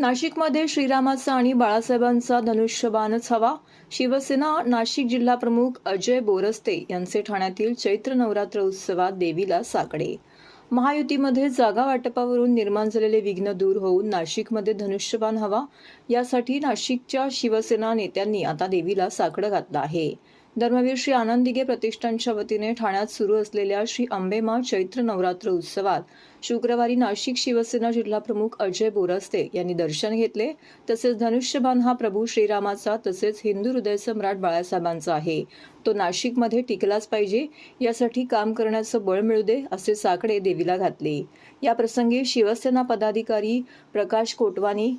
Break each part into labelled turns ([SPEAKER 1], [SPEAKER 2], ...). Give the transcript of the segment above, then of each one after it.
[SPEAKER 1] नाशिकमध्ये श्रीरामाचा आणि बाळासाहेबांचा धनुष्यबाणच हवा. शिवसेना नाशिक जिल्हा प्रमुख अजय बोरस्ते यांचे ठाण्यातील चैत्र नवरात्र उत्सवात देवीला साकडे. महायुतीमध्ये जागा वाटपावरून निर्माण झालेले विघ्न दूर होऊन नाशिकमध्ये धनुष्यबाण हवा. यासाठी नाशिकच्या शिवसेना नेत्यांनी आता देवीला साकडं घातलं आहे. धर्मवीर श्री आनंद दिघे प्रतिष्ठानच्या वतीने ठाण्यात सुरू असलेल्या श्री अंबेमा चैत्र नवरात्र उत्सवात शुक्रवारी नाशिक शिवसेना जिल्हाप्रमुख अजय बोरस्ते यांनी दर्शन घेतले. तसेच धनुष्यबाण हा प्रभू श्रीरामाचा तसेच हिंदू हृदय सम्राट बाळासाहेबांचा आहे. तो नाशिकमध्ये टिकलाच पाहिजे यासाठी काम करण्याचं बळ मिळू दे असे साकडे देवीला घातले. या प्रसंगी शिवसेना पदाधिकारी प्रकाश कोटवानी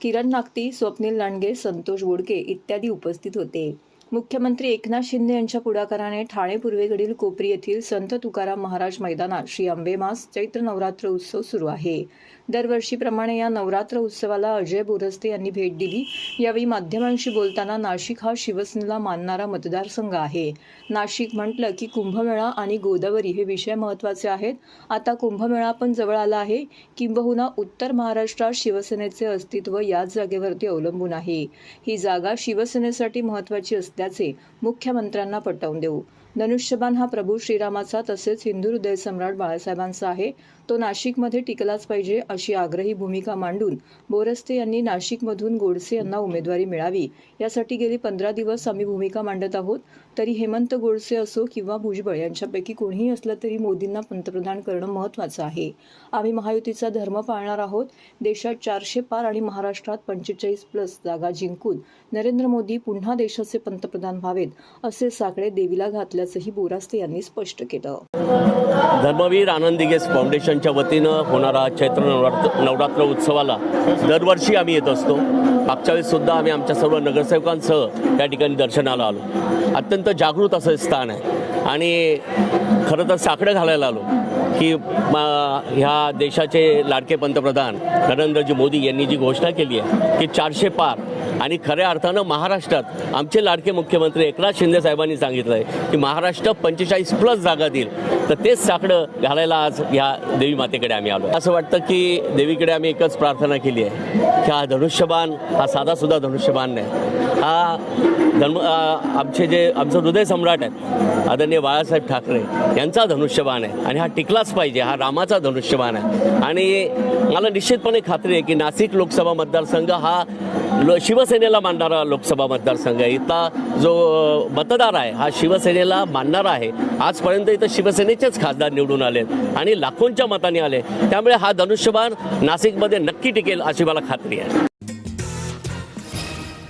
[SPEAKER 1] किरण नागती स्वप्नील लांडगे संतोष गोडके इत्यादी उपस्थित होते. मुख्यमंत्री एकनाथ शिंदे यांच्या पुढाकाराने ठाणे पूर्वेकडील कोपरी येथील संत तुकाराम महाराज मैदानात श्री अंबेमास चैत्र नवरात्र उत्सव सुरू आहे. दरवर्षीप्रमाणे या नवरात्र उत्सवाला अजय बोरस्ते यांनी भेट दिली. यावेळी माध्यमांशी बोलताना नाशिक हा शिवसेनेला मानणारा मतदारसंघ आहे. नाशिक म्हटलं की कुंभमेळा आणि गोदावरी हे विषय महत्त्वाचे आहेत. आता कुंभमेळा पण जवळ आला आहे. किंबहुना उत्तर महाराष्ट्रात शिवसेनेचे अस्तित्व याच जागेवरती अवलंबून आहे. ही जागा शिवसेनेसाठी महत्त्वाची असल्याचे मुख्यमंत्र्यांना पटवून देऊ. धनुष्यबाण हा प्रभू श्रीरामाचा तसेच हिंदू हृदय सम्राट बाळासाहेबांचा आहे. तो नाशिकमध्ये टिकलाच पाहिजे अशी आग्रही भूमिका मांडून बोरस्ते यांनी नाशिकमधून गोडसे यांना उमेदवारी मिळावी. यासाठी गेली पंधरा दिवस आम्ही भूमिका मांडत आहोत. तरी हेमंत गोडसे असो किंवा भुजबळ यांच्यापैकी कोणीही असलं तरी मोदींना पंतप्रधान करणं महत्त्वाचं आहे. आम्ही महायुतीचा धर्म पाळणार आहोत. देशात चारशे पार आणि महाराष्ट्रात पंचेचाळीस प्लस जागा जिंकून नरेंद्र मोदी पुन्हा देशाचे पंतप्रधान व्हावेत असे साकडे देवीला असल्याचंही बोरास्ते यांनी स्पष्ट केलं.
[SPEAKER 2] धर्मवीर आनंद दिगेस फाउंडेशनच्या वतीनं होणारा चैत्र नवरात्र नवरात्र उत्सवाला दरवर्षी आम्ही येत असतो. मागच्या वेळेससुद्धा आम्ही आमच्या सर्व नगरसेवकांसह त्या ठिकाणी दर्शनाला आलो. अत्यंत जागृत असं स्थान आहे. आणि खरं तर साकडं घालायला आलो की ह्या देशाचे लाडके पंतप्रधान नरेंद्रजी मोदी यांनी जी घोषणा केली आहे की चारशे पार आणि खऱ्या अर्थानं महाराष्ट्रात आमचे लाडके मुख्यमंत्री एकनाथ शिंदे साहेबांनी सांगितलं आहे की महाराष्ट्र पंचेचाळीस प्लस जागा देईल. तर तेच साकडं घालायला आज ह्या देवी मातेकडे आम्ही आलो असं वाटतं की देवीकडे आम्ही एकच प्रार्थना केली आहे की हा धनुष्यबाण हा साधासुद्धा धनुष्यबाण नाही. हा धनु आमचे जे आमचं हृदय सम्राट आहेत आदरणीय बाळासाहेब ठाकरे यांचा धनुष्यबाण आहे आणि हा टिकलाच पाहिजे हा रामाचा धनुष्यबाण आहे. आणि मला निश्चितपणे खात्री आहे की नाशिक लोकसभा मतदारसंघ हा लो शिवसेनेला मानणारा लोकसभा मतदारसंघ आहे. इथला जो मतदार आहे हा शिवसेनेला मानणारा आहे. आजपर्यंत इथं शिवसेनेचेच खासदार निवडून आलेत आणि लाखोंच्या मताने आले त्यामुळे हा धनुष्यबाण नाशिकमध्ये नक्की टिकेल अशी मला खात्री आहे.